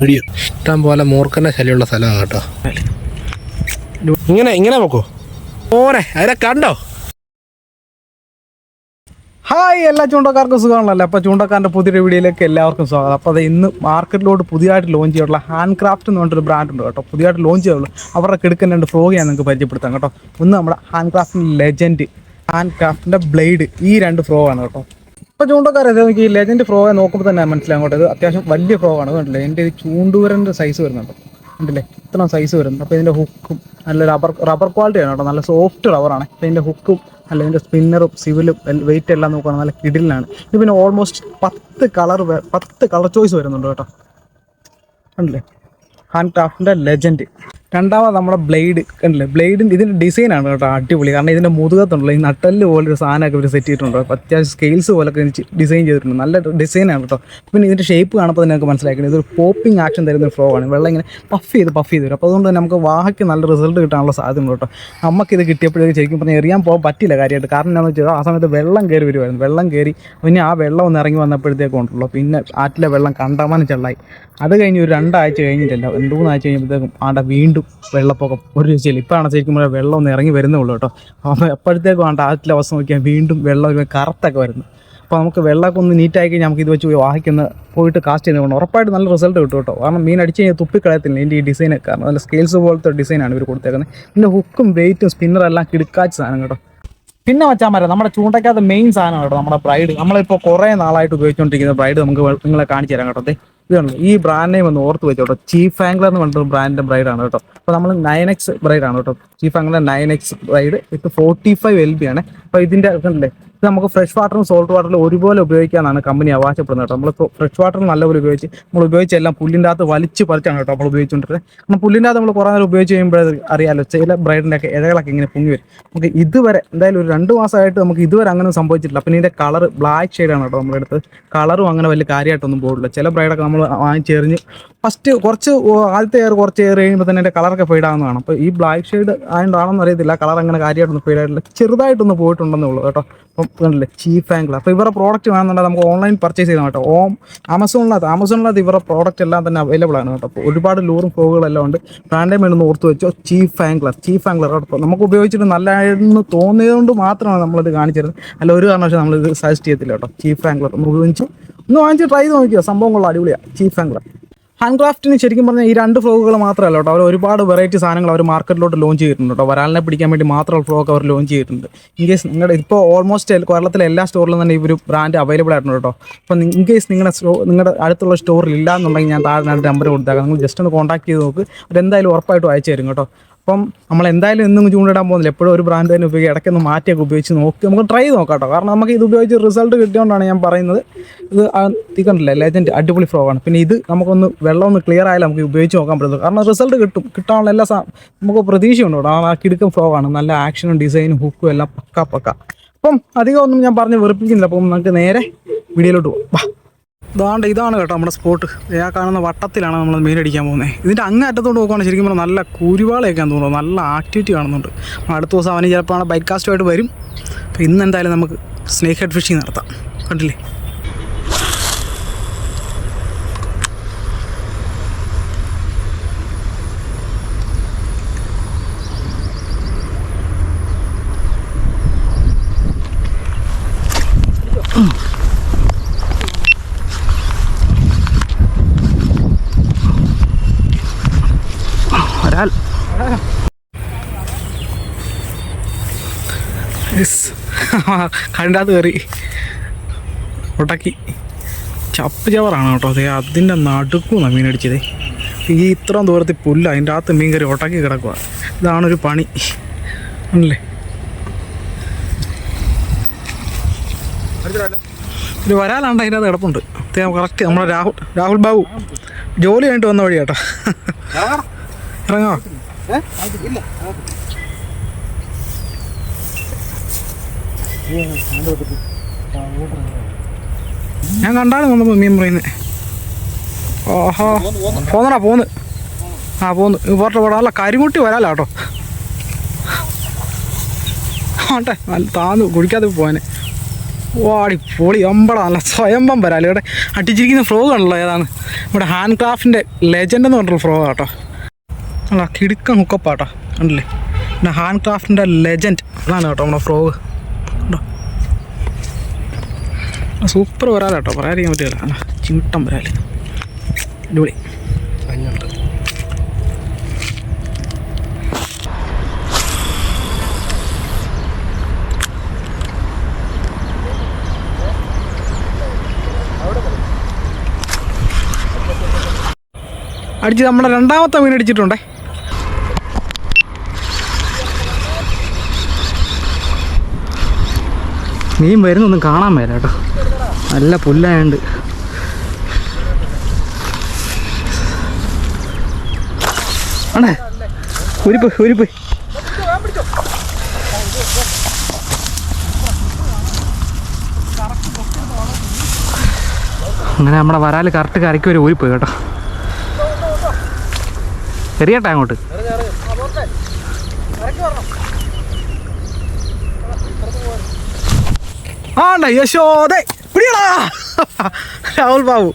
Video ഇഷ്ടം പോലെ മൂർഖന്റെ ശല്യമുള്ള സ്ഥലമാണ് കേട്ടോ. ഇങ്ങനെ ഇങ്ങനെ നോക്കൂ. ഓനെ അതിനെ കണ്ടോ? ഹായ് എല്ലാ ചൂണ്ടക്കാർക്കും സുഖമാണല്ലോ. അപ്പോൾ ചൂണ്ടക്കാരന്റെ പുതിയൊരു വീഡിയോയിലേക്ക് എല്ലാവർക്കും സ്വാഗതം. അപ്പോൾ അത് ഇന്ന് മാർക്കറ്റിലോട്ട് പുതിയതായിട്ട് ലോഞ്ച് ചെയ്തിട്ടുള്ള ഹാൻഡ് ക്രാഫ്റ്റ് എന്ന് പറഞ്ഞൊരു ബ്രാൻഡ് ഉണ്ട് കേട്ടോ. പുതിയതായിട്ട് ലോഞ്ച് ചെയ്തിട്ടുള്ളൂ അവരുടെ കിടക്കുന്ന രണ്ട് ഞാൻ നിങ്ങൾക്ക് പരിചയപ്പെടുത്താം കേട്ടോ. ഒന്ന് നമ്മുടെ ഹാൻഡ് ക്രാഫ്റ്റിന്റെ ലെജൻഡ് ഹാൻഡ് ക്രാഫ്റ്റിന്റെ ബ്ലേഡ് ഈ രണ്ട് ഫ്രോ ആണ് കേട്ടോ. ഇപ്പോൾ ചൂണ്ടക്കാരെ നോക്കി ഈ ലെജൻഡ് ഫ്രോ നോക്കുമ്പോൾ തന്നെ മനസ്സിലാകും അങ്ങോട്ട്. അത്യാവശ്യം വലിയ ഫ്രോ ആണ്. കണ്ടില്ലേ? എന്റെ ചൂണ്ടുവരന്റെ സൈസ് വരുന്നുണ്ട്. കണ്ടില്ലേ? ഇത്ര സൈസ് വരുന്നുണ്ട്. അപ്പോൾ ഇതിന്റെ ഹുക്കും നല്ല റബ്ബർ റബ്ബർ ക്വാളിറ്റി ആണ് കേട്ടോ. നല്ല സോഫ്റ്റ് റബ്ബറാണ് അപ്പോൾ ഇതിന്റെ ഹുക്കും അല്ല ഇതിന്റെ സ്പിന്നറും സിവിലും വെയിറ്റ് എല്ലാം നോക്കുകയാണെങ്കിൽ നല്ല കിടിലാണ്. ഇത് പിന്നെ ഓൾമോസ്റ്റ് പത്ത് കളർ പത്ത് കളർ ചോയ്സ് വരുന്നുണ്ട് കേട്ടോ. കണ്ടില്ലേ? ഹാൻഡ് ക്രാഫ്റ്റിന്റെ ലെജൻഡ് രണ്ടാമത് നമ്മുടെ ബ്ലേഡ് കണ്ടില്ലേ? ബ്ലേഡിന്റെ ഇതിന്റെ ഡിസൈനാണ് കേട്ടോ അടിപൊളി. കാരണം ഇതിന്റെ മുതുകത്തുണ്ടല്ലോ ഈ നട്ടൽ പോലൊരു സാധനമൊക്കെ ഇവർ സെറ്റ് ചെയ്തിട്ടുണ്ട് അത്യാവശ്യം സ്കെയിൽസ് പോലൊക്കെ ഡിസൈൻ ചെയ്തിട്ടുണ്ട്. നല്ല ഡിസൈനാണ് കേട്ടോ. പിന്നെ ഇതിന്റെ ഷേപ്പ് കാണുമ്പോൾ തന്നെ നമുക്ക് മനസ്സിലാക്കുന്നത് ഇതൊരു പോപ്പിംഗ് ആക്ഷൻ തരുന്ന ഫ്ലോ ആണ്. വെള്ളം ഇങ്ങനെ പഫ് ചെയ്ത് പഫ് ചെയ്ത് വരും. അപ്പോൾ അതുകൊണ്ട് നമുക്ക് വാഹയ്ക്ക് നല്ല റിസൾട്ട് കിട്ടാനുള്ള സാധ്യത കേട്ടോ. നമുക്കിത് കിട്ടിയപ്പോഴേക്കും ശരിക്കും പറഞ്ഞാൽ എറിയാൻ പോകാൻ പറ്റില്ല കാര്യമായിട്ട്. കാരണം എന്താണെന്ന് വെച്ചാൽ ആ സമയത്ത് വെള്ളം കയറി വരുമായിരുന്നു വെള്ളം കയറി പിന്നെ ആ വെള്ളം ഒന്ന് ഇറങ്ങി വന്നപ്പോഴത്തേക്കും ഉണ്ടല്ലോ. പിന്നെ ആറ്റിലെ വെള്ളം കണ്ടമാനം ചെള്ളായി. അത് കഴിഞ്ഞ് ഒരു രണ്ടാഴ്ച കഴിഞ്ഞിട്ടല്ല. രണ്ട് മൂന്നാഴ്ച കഴിയുമ്പോഴത്തേക്കും ആണ്ട വീണ്ടും വെള്ളപ്പൊക്കം. ഒരു രക്ഷയില്ല. ഇപ്പോഴാണ് ശരിക്കും വെള്ളം ഒന്ന് ഇറങ്ങി വരുന്നേ ഉള്ളൂ കേട്ടോ. അപ്പോൾ എപ്പോഴത്തേക്കും ആണ്ട ആറ്റിലെ അവസ്ഥ നോക്കിയാൽ വീണ്ടും വെള്ളം ഒരു കറുത്തൊക്കെ വരുന്നു. അപ്പോൾ നമുക്ക് വെള്ളമൊക്കെ ഒന്ന് കഴിഞ്ഞാൽ നമുക്ക് ഇത് വെച്ച് പോയി വാഹിക്കുന്ന പോയിട്ട് കാസ്റ്റ് ചെയ്യുന്നത് ഉറപ്പായിട്ട് നല്ല റിസൾട്ട് കിട്ടും കേട്ടോ. കാരണം മീൻ അടിച്ച് കഴിഞ്ഞാൽ തുപ്പിക്കളയത്തില്ല. എന്റെ ഈ ഡിസൈനൊക്കെ കാരണം നല്ല സ്കെയിൽസ് പോലത്തെ ഡിസൈനാണ് ഇവർ കൊടുത്തേക്കുന്നത് പിന്നെ ഹുക്കും വെയിറ്റും സ്പിന്നറും എല്ലാം കിടക്കാച്ച സാധനം കേട്ടോ. പിന്നെ വെച്ചാൽ നമ്മുടെ ചൂണ്ടയ്ക്കകത്ത് മെയിൻ സാധനം കേട്ടോ നമ്മുടെ ബ്രൈഡ് നമ്മളിപ്പോൾ കുറേ നാളായിട്ട് ഉപയോഗിച്ചുകൊണ്ടിരിക്കുന്ന ബ്രൈഡ് നമുക്ക് നിങ്ങളെ കാണിച്ചു തരാം കേട്ടോ. ഇതാണ്. ഈ ബ്രാൻഡ് നെയിം ഒന്ന് ഓർത്ത് വെച്ചോ കേട്ടോ ചീഫ് ആംഗ്ലർ എന്ന് പറഞ്ഞിട്ട് ബ്രൈഡ് ബ്രൈഡാണ് കേട്ടോ. അപ്പോൾ നമ്മൾ നയൻ എക്സ് ബ്രൈഡാണ് കേട്ടോ. Chief angler nine X braid ഇത് ഫോർട്ടി ഫൈവ് എൽ ബി ആണ്. അപ്പോൾ ഇതിന്റെ കണ്ടില്ലേ ഇത് നമുക്ക് ഫ്രഷ് വാട്ടറും സോൾട്ട് വാട്ടറും ഒരുപോലെ ഉപയോഗിക്കാനാണ് കമ്പനി അവകാശപ്പെടുന്നത് കേട്ടോ. നമ്മൾ ഫ്രഷ് വാട്ടർ നല്ലപോലെ ഉപയോഗിച്ച് നമ്മൾ ഉപയോഗിച്ച് എല്ലാം പുല്ലിന്റെ അകത്ത് വലിച്ച് പറിച്ചാണ് കേട്ടോ നമ്മൾ ഉപയോഗിച്ചുകൊണ്ടിരുന്നത് കാരണം പുല്ലിന്റെ അകത്ത് നമ്മൾ കുറേ നേരം ഉപയോഗിച്ച് കഴിയുമ്പോൾ അറിയാലോ ചില ബ്രൈഡിന്റെ ഒക്കെ ഇഴകളൊക്കെ ഇങ്ങനെ പൊങ്ങി വരും. നമുക്ക് ഇതുവരെ എന്തായാലും ഒരു രണ്ട് മാസമായിട്ട് നമുക്ക് ഇതുവരെ അങ്ങനെ സംഭവിച്ചിട്ടില്ല. പിന്നെ ഇതിന്റെ കളർ ബ്ലാക്ക് ഷെയ്ഡാണ് കേട്ടോ നമ്മുടെ അടുത്ത് കളറും അങ്ങനെ വലിയ കാര്യമായിട്ടൊന്നും പോകില്ല. ചില ബ്രൈഡൊക്കെ നമ്മൾ വാങ്ങിച്ചെറിഞ്ഞ് ഫസ്റ്റ് കുറച്ച് ആദ്യത്തെ എയർ കുറച്ച് എയർ കഴിയുമ്പോൾ തന്നെ എന്റെ കളറൊക്കെ ഫെയ്ഡാകുന്നതാണ് അപ്പോൾ ഈ ബ്ലാക്ക് ഷെയ്ഡ് ആയതുകൊണ്ടാണെന്ന് അറിയത്തില്ല. കളർ അങ്ങനെ കാര്യമായിട്ടൊന്നും ഫെയ്ഡായിട്ടില്ല ചെറുതായിട്ടൊന്ന് പോയിട്ടുണ്ടെന്നേ ഉള്ളൂ കേട്ടോ. അപ്പം കണ്ടില്ലേ ചീഫ് ആംഗിൾ അപ്പോൾ ഇവരുടെ പ്രോഡക്റ്റ് വേണമെന്നുണ്ടെങ്കിൽ നമുക്ക് ഓൺലൈൻ പർച്ചേസ് ചെയ്യണം കേട്ടോ. ഓം ആമസോണിനകത്ത് ആമസോണിനകത്ത് ഇവരുടെ പ്രോഡക്റ്റ് എല്ലാം തന്നെ അവൈലബിൾ ആണ് കേട്ടോ. അപ്പോൾ ഒരുപാട് ലൂറും ഫോഗുകളെല്ലാം ഉണ്ട്. ബ്രാൻഡേ വേണമെന്ന് ഓർത്ത് വെച്ചോ ചീഫ് ആംഗ്ലർ ചീഫ് ആംഗ്ലർ കേട്ടോ. നമുക്ക് ഉപയോഗിച്ചിട്ട് നല്ലതായിരുന്നു തോന്നിയതുകൊണ്ട് മാത്രമാണ് നമ്മളിത് കാണിച്ചിരുന്നത്. അല്ല ഒരു കാരണവശാലും നമ്മളിത് സജസ്റ്റ് ചെയ്യത്തില്ല കേട്ടോ. ചീഫ് ആംഗ്ലർ നമുക്ക് ഒന്ന് വാങ്ങിച്ച് ട്രൈ ചെയ്ത് നോക്കിയോ? സംഭവം കൊള്ളാം അടിപൊളിയാണ് ചീഫ് ആംഗ്ലർ ഹാൻഡ് ക്രാഫ്റ്റിന് ശരിക്കും പറഞ്ഞാൽ ഈ രണ്ട് ഫ്രോഗുകൾ മാത്രമല്ല കേട്ടോ. അവർ ഒരുപാട് വെറൈറ്റി സാധനങ്ങൾ അവർ മാർക്കറ്റിലോട്ട് ലോഞ്ച് ചെയ്തിട്ടുണ്ട് കേട്ടോ. വരാലിനെ പിടിക്കാൻ വേണ്ടി മാത്രമുള്ള ഫ്രോഗ് അവർ ലോഞ്ച് ചെയ്തിട്ടുണ്ട്. ഇൻ കേസ് നിങ്ങളുടെ ഇപ്പോൾ ഓൾമോസ്റ്റ് കേരളത്തിലെ എല്ലാ സ്റ്റോറിലും തന്നെ ഈ ഒരു ബ്രാൻഡ് അവൈലബിൾ ആയിട്ടുണ്ട് കേട്ടോ. അപ്പോൾ ഇൻ കേസ് നിങ്ങളുടെ സ്റ്റോ നിങ്ങളുടെ അടുത്തുള്ള സ്റ്റോറിൽ ഇല്ല എന്നുണ്ടെങ്കിൽ ഞാൻ താഴെ നമ്പർ കൊടുത്തേക്കാം. നിങ്ങൾ ജസ്റ്റ് ഒന്ന് കോൺടാക്ട് ചെയ്ത് നോക്ക്. അവരെന്തായാലും ഉറപ്പായിട്ടും അയച്ചു തരും കേട്ടോ. അപ്പം നമ്മൾ എന്തായാലും എന്നും ചൂണ്ടിടാൻ പോകുന്നില്ല. എപ്പോഴും ഒരു ബ്രാൻഡ് തന്നെ ഉപയോഗിക്കുക ഇടയ്ക്കൊന്ന് മാറ്റിയൊക്കെ ഉപയോഗിച്ച് നോക്കി. നമുക്ക് ട്രൈ നോക്കാം കേട്ടോ. കാരണം നമുക്ക് ഇത് ഉപയോഗിച്ച് റിസൾട്ട് കിട്ടിയോണ്ടാണ് ഞാൻ പറയുന്നത്. ഇത് തീക്കണ്ടില്ല ലെജൻഡ് അടിപൊളി ഫ്രോഗാണ് പിന്നെ ഇത് നമുക്കൊന്ന് വെള്ളം ഒന്ന് ക്ലിയർ ആയാലും നമുക്ക് ഉപയോഗിച്ച് നോക്കാൻ പറ്റുള്ളൂ കാരണം റിസൾട്ട് കിട്ടും. കിട്ടാനുള്ള എല്ലാ നമുക്ക് പ്രതീക്ഷയുണ്ട് കേട്ടോ. ആ കിടുക്കം ഫ്രോഗാണ് നല്ല ആക്ഷനും ഡിസൈനും ഹുക്കും എല്ലാം പക്ക പക്ക. അപ്പം അധികം ഒന്നും ഞാൻ പറഞ്ഞ് വെറുപ്പിക്കുന്നില്ല. അപ്പം നമുക്ക് നേരെ വീഡിയോയിലോട്ട് പോകാം ഇതാണ്ട് ഇതാണ് കേട്ടോ നമ്മുടെ സ്പോട്ട്. ആ കാണുന്ന വട്ടത്തിലാണ് നമ്മൾ മീൻ അടിക്കാൻ പോകുന്നത് ഇതിന്റെ അങ്ങ് അറ്റത്തോട്ട് നോക്കുകയാണെങ്കിൽ ശരിക്കും നല്ല കുരുവാളയൊക്കെ തോന്നുന്നു. നല്ല ആക്ടിവിറ്റി കാണുന്നുണ്ട്. അടുത്ത ദിവസം അവന് ചിലപ്പോൾ ബൈക്ക് കാസ്റ്റുമായിട്ട് വരും. അപ്പോൾ ഇന്ന് എന്തായാലും നമുക്ക് സ്നേക്ക് ഹെഡ് ഫിഷിങ് നടത്താം. കണ്ടില്ലേ? ഒരാൾ കണ്ടാത് കയറി ഉടക്കി ചപ്പ് ചവറാണ് കേട്ടോ അതെ. അതിന്റെ നടുക്കുന്നാണ് മീൻ അടിച്ചത്. ഈ ഇത്രയും ദൂരത്തിൽ പുല്ല അതിന്റെ അകത്ത് മീൻ കറി ഉടക്കി കിടക്കുക ഇതാണൊരു പണി. ആണല്ലേ? ഒരു വരാലാണ്ട് അതിന്റെ അത് കിടപ്പുണ്ട്. കറക്റ്റ് നമ്മുടെ രാഹുൽ രാഹുൽ ബാബു. ജോലി കഴിഞ്ഞിട്ട് വന്ന വഴി കേട്ടോ ഇറങ്ങാം? ഞാൻ കണ്ടാണ് വന്നപ്പോൾ മീൻ പറയുന്നത്. ഓഹോ. പോന്നടാ പോന്ന്. ആ പോന്ന്. പോട്ടെ പോടാ അല്ല കരിമുട്ടി വരാല കേട്ടോ. ആട്ടെ നല്ല താന്ന് കുടിക്കാതെ പോവാനെ. വാടി പൊളി അമ്പട നല്ല സ്വയംഭം വരാൽ ഇവിടെ അടിച്ചിരിക്കുന്ന ഫ്രോഗ് ആണല്ലോ ഏതാണ്. ഇവിടെ ഹാൻഡ് ക്രാഫ്റ്റിന്റെ ലെജൻഡ് എന്ന് പറഞ്ഞിട്ടുള്ള ഫ്രോഗ് ആട്ടോ അല്ല കിടുക്കം ഹുക്കപ്പാട്ടോ കണ്ടില്ലേ? പിന്നെ ഹാൻഡ് ക്രാഫ്റ്റിന്റെ ലെജൻഡ് അതാണ് കേട്ടോ നമ്മുടെ ഫ്രോഗ് ഉണ്ടോ സൂപ്പർ വരാലാട്ടോ പറയാതിരിക്കാൻ പറ്റില്ല. ചീട്ടം വരാൽ അടിപൊളി. അടിച്ച് നമ്മുടെ രണ്ടാമത്തെ മീൻ അടിച്ചിട്ടുണ്ടേ. മീൻ വരുന്നൊന്നും കാണാൻ മേല കേട്ടോ. നല്ല പുല്ലായുണ്ട്. ആണേ ഉരിപ്പ് ഉരിപ്പ് അങ്ങനെ നമ്മുടെ വരാൽ കറക്റ്റ് കരയ്ക്ക് ഒരു ഊരിപ്പോയി കേട്ടോ. എറിയട്ടെ അങ്ങോട്ട്. ആണ്ട യശോദേ. പിടിയടാ. രാഹുൽ ബാബു.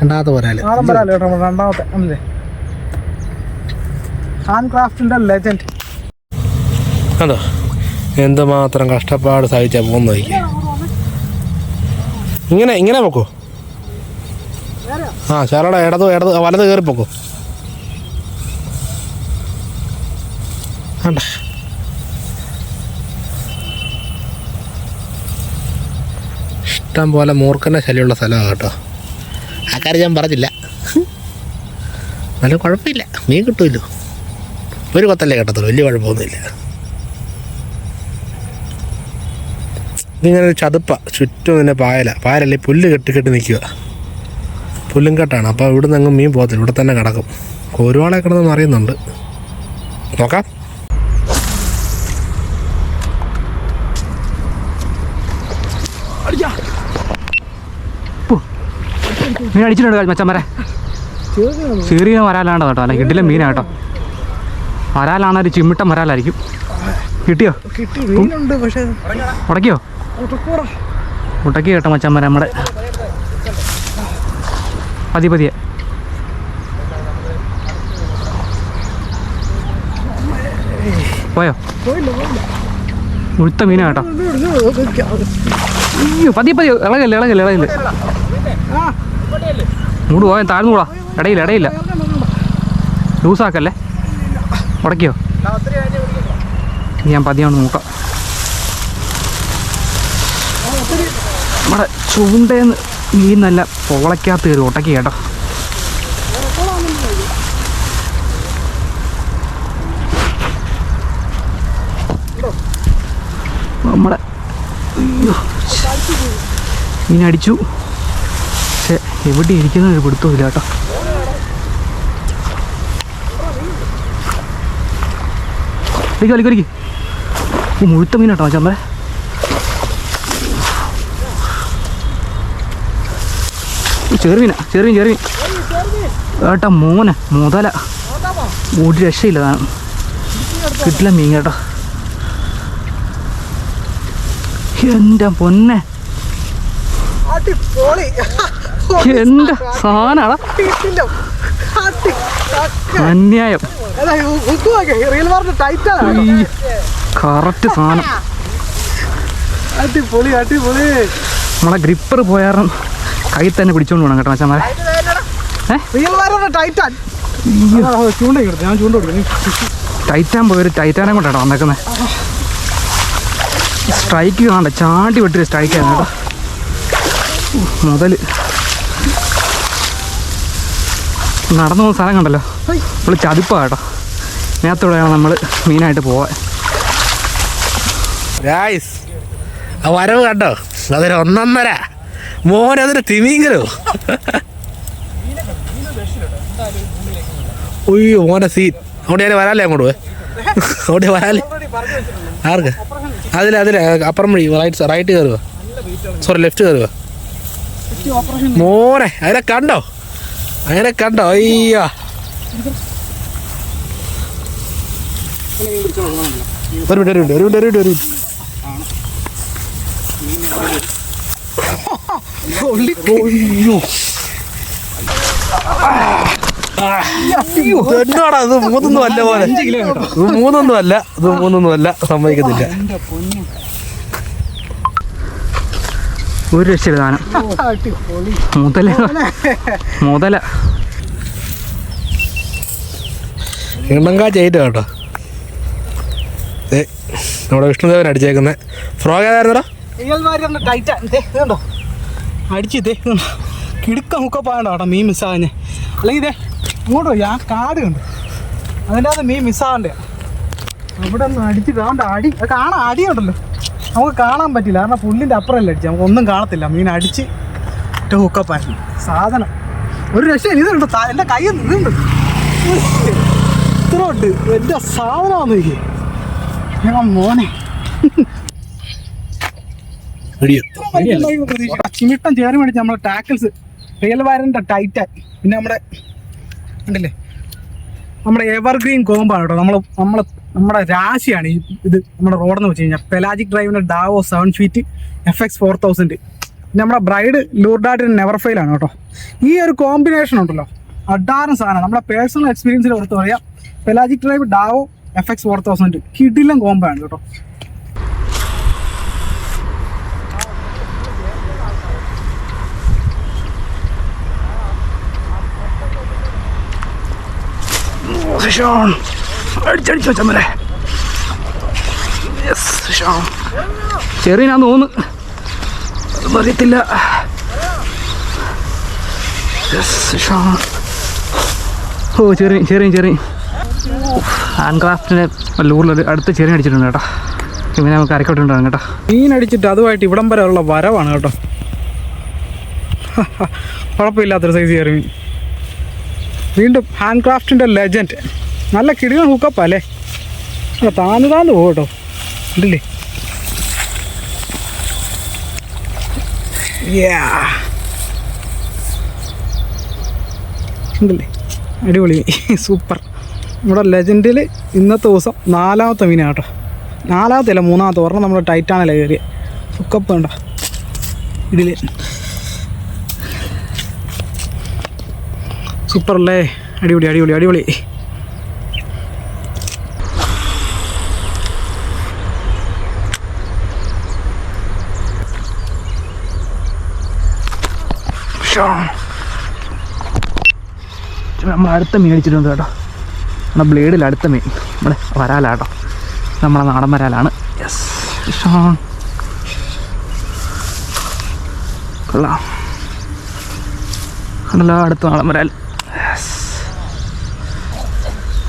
രണ്ടാമത്തെ പോരാൽ രണ്ടാമത്തെ. അല്ലേ? ഹാൻഡ് ക്രാഫ്റ്റിന്റെ ലെജൻഡ് അതോ എന്തുമാത്രം കഷ്ടപ്പാട് സഹിച്ചാ പോകുന്ന നോക്കി ഇങ്ങനെ ഇങ്ങനെ പൊക്കോ? ആ ശാലയുടെ ഇടത് ഇടത് വലത് കയറി പൊക്കോ? വേണ്ട. ഇഷ്ടം പോലെ മൂർഖന്റെ ശല്യമുള്ള സ്ഥലമാണ് കേട്ടോ. ആ കാര്യം ഞാൻ പറഞ്ഞില്ല. നല്ല കുഴപ്പമില്ല. മീൻ കിട്ടുമല്ലോ. ഒരു കൊത്തല്ലേ കിട്ടത്തുള്ളൂ. വലിയ കുഴപ്പമൊന്നുമില്ല. ഇതിങ്ങനെ ഒരു ചതുപ്പ ചുറ്റും ഇങ്ങനെ പായല. പായലല്ലേ? പുല്ല് കെട്ടി കെട്ടി നിൽക്കുക. പുല്ലും കെട്ടാണ്. അപ്പോൾ ഇവിടെ നിന്ന് മീൻ പോകത്തില്ല. ഇവിടെ തന്നെ കിടക്കും. കോരുവാളെ കിടന്നെന്ന് അറിയുന്നുണ്ട്. നോക്കാം. മീൻ അടിച്ചിട്ടുണ്ട് മച്ചമ്മരെ ചെറിയ വരാലാണ്ടോ കേട്ടോ. അല്ല കിട്ടില്ല മീനാ കേട്ടോ. വരാലാണ് ഒരു ചിമ്മിട്ടം വരാലായിരിക്കും കിട്ടിയോ? ഉടക്കിയോ? ഉടക്കി കേട്ടോ മച്ചന്മാരെ നമ്മുടെ. പതി പതിയെ. പോയോ? മുഴുത്ത മീനാ കേട്ടോ. അയ്യോ പതി പതിയെ. ഇളകല്ലേ ഇളകല്ലേ ഇളകല്ലേ. മൂട് പോയാൽ താഴ്ന്നു കൂടാ ഇടയില്ല ഇടയില്ല. ലൂസാക്കല്ലേ? ഉടക്കിയോ? ഞാൻ പതിയാണ് നോക്കാം. നമ്മുടെ ചൂണ്ടേന്ന് നല്ല പോളയ്ക്കകത്ത് കയറി ഉടക്കി കേട്ടോ. നമ്മുടെ മീനടിച്ചു എവിടെ ഇരിക്കുന്ന ഒരു പിടുത്തമില്ല കേട്ടോ. വലിക്ക് ഈ മുഴുത്ത മീൻ കേട്ടോ ചമ്മ. ചെറുമീന ചെറുമീൻ ചെറുമീൻ ഏട്ടാ മോനെ മുതല. ഒരു രക്ഷയില്ല താനും കിട്ടില്ല മീൻ കേട്ടോ. എന്റെ പൊന്നെ. സാധനമാടാ അന്യായം. കറക്റ്റ് സാധനം. അടിപൊളി അടിപൊളി. നമ്മളെ ഗ്രിപ്പർ പോയാറും കൈ തന്നെ പിടിച്ചോണ്ട് പോകണം കേട്ടോ മച്ചാമാരെ. ടൈറ്റാൻ പോയൊരു ടൈറ്റാനെ കൊണ്ടാണ് വന്നേക്കുന്നത് സ്ട്രൈക്ക് കാണണ്ട ചാണ്ടി വിട്ടൊരു സ്ട്രൈക്കാണ് കേട്ടോ. മുതൽ നടന്നു പോകുന്ന സ്ഥലം കണ്ടല്ലോ. നമ്മൾ ചതിപ്പാ കേട്ടോ. നേരത്തോടെയാണ് നമ്മൾ മീനായിട്ട് പോവാൻ. ഗായ്സ് ആ വരവ് കണ്ടോ? അതൊരു ഒന്നൊന്നര. അതൊരു തിമീങ്കലോ ഉയ്യോ മോനെ സീൻ അവിടെ ഞാൻ വരാല്ലേ അങ്ങോട്ട് പോയി? അവിടെ വരാല്ലേ ആർക്ക്? അതിലെ അതിലെ അപ്പുറം വഴി റൈറ്റ് റൈറ്റ് കയറുക സോറി ലെഫ്റ്റ് കയറുക മോനെ അതിനെ കണ്ടോ? അതിനെ കണ്ടോ? അയ്യോ. ഒരു മിനിറ്റ് ഒരു മിനിറ്റ് ഒരു മിനിറ്റ് ഒരു മിനിറ്റ് എന്നാടാ ഇത് മൂന്നൊന്നും അല്ല പോലെ ഇത് മൂന്നൊന്നും അല്ല ഇത് മൂന്നൊന്നും അല്ല സമ്മതിക്കത്തില്ല ഒരു രക്ഷയില്ല സാധനം മുതല. മുതല ചെയ്ത കേട്ടോ. നമ്മുടെ വിഷ്ണുദേവൻ അടിച്ചേക്കുന്ന. ഫ്രോഗ് ഏതായിരുന്നോ അടിച്ചു ഇതേ കിടുക്ക മുക്കപ്പായണ്ടോ കേട്ടോ മീൻ മിസ്സാകഞ്ഞേ അല്ലെങ്കിൽ ഇതേ ഇങ്ങോട്ട് പോയി ആ കാട് കണ്ടു. അതിന്റെ അകത്ത് മീൻ മിസ്സാകണ്ടേ അവിടെ ഒന്ന് അടിച്ചിട്ട് അതുകൊണ്ട് അടി അത് കാണാൻ അടിയുണ്ടല്ലോ. നമുക്ക് കാണാൻ പറ്റില്ല. കാരണം പുല്ലിന്റെ അപ്പുറമല്ല അടിച്ച് നമുക്ക് ഒന്നും കാണത്തില്ല. മീൻ അടിച്ച് ഏറ്റവും ഹുക്കപ്പായിരുന്നു സാധനം. ഒരു രക്ഷ ഇതുണ്ട്. എന്റെ കയ്യിൽ ഇതുണ്ട്. ഇത്ര ഉണ്ട്. എന്റെ സാധനമാണെന്ന് എനിക്ക്. ഞാൻ മോനെ. ചിമിട്ടം ചേർന്ന് മേടിച്ച നമ്മുടെ ടാക്കിൾസ് റിയൽ വയറിന്റെ ടൈറ്റായി പിന്നെ നമ്മുടെ ഉണ്ടല്ലേ നമ്മുടെ എവർഗ്രീൻ കോമ്പാണ് കേട്ടോ നമ്മൾ നമ്മൾ നമ്മുടെ രാശിയാണ് ഈ ഇത് നമ്മുടെ റോഡെന്ന് വെച്ച് കഴിഞ്ഞാൽ പെലാജിക് ഡ്രൈവിന്റെ ഡാവോ seven feet F X four thousand പിന്നെ നമ്മുടെ ബ്രൈഡ് ലൂർഡാട്ടിന് നെവർ ഫെയിൽ ആണ് കേട്ടോ. ഈ ഒരു കോമ്പിനേഷൻ ഉണ്ടല്ലോ. അഡാറും സാധനം. നമ്മുടെ പേഴ്സണൽ എക്സ്പീരിയൻസിൽ കൊടുത്ത് പറയാം pelagic drive ഡാവോ F X four thousand കിഡിലും കോമ്പാണ് കേട്ടോ. അടിച്ചടിച്ചോ ചമ്മരെ ചെറിയ ഞാൻ അതൊന്നും അറിയത്തില്ല. ഓ ചെറിയ ചെറിയ ചെറിയ. ഹാൻഡ് ക്രാഫ്റ്റിന് ലൂറിലൊരു അടുത്ത് ചെറിയ അടിച്ചിട്ടുണ്ട് കേട്ടോ. ഇവനെ നമുക്ക് അരക്കോട്ടുണ്ടാകും കേട്ടോ. മീൻ അടിച്ചിട്ട് അതുമായിട്ട് ഇവിടം വരെ ഉള്ള വരവാണ് കേട്ടോ. കുഴപ്പമില്ലാത്തൊരു സൈസ് ചെറിയ മീൻ. വീണ്ടും ഹാൻഡ് ക്രാഫ്റ്റിന്റെ ലെജൻഡ് നല്ല കിടിലൻ ഹുക്കപ്പ അല്ലേ താന്ന് താന്ന് പോകും കേട്ടോ ഉണ്ടല്ലേ ഉണ്ടല്ലേ അടിപൊളി. സൂപ്പർ. നമ്മുടെ ലെജൻഡിൽ ഇന്നത്തെ ദിവസം നാലാമത്തെ മീനാണ് കേട്ടോ നാലാമത്തെ അല്ല മൂന്നാമത്തെ. ഒരെണ്ണം നമ്മുടെ ടൈറ്റാനല്ല കയറിയ. ഹുക്കപ്പ് വേണ്ട ഇതിൽ സൂപ്പർ അല്ലേ അടിപൊളി അടിപൊളി അടിപൊളി. നമ്മൾ അടുത്ത മീൻ അടിച്ചിട്ടുണ്ട് കേട്ടോ. നമ്മുടെ ബ്ലേഡിൽ അടുത്ത മീൻ. നമ്മുടെ വരാലാട്ടോ. നമ്മളെ നാടൻ വരാലാണ്. യെസ് ഷോൺ കൊള്ളാം. കണ്ടല്ലോ അടുത്ത നാടൻ വരാൽ. യെസ്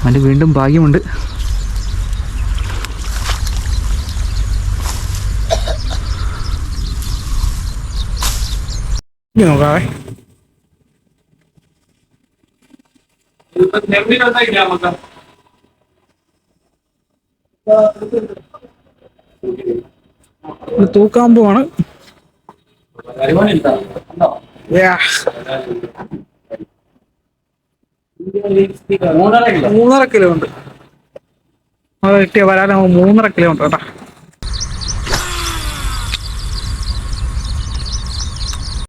അവന്റെ വീണ്ടും ഭാഗ്യമുണ്ട്. ഇനി നോക്കാവേ തൂക്കാൻ പോവാണ്. മൂന്നര കിലോ ഉണ്ട്. അത് കിട്ടിയ വരാൻ മൂന്നര കിലോ ഉണ്ട് കേട്ടോ.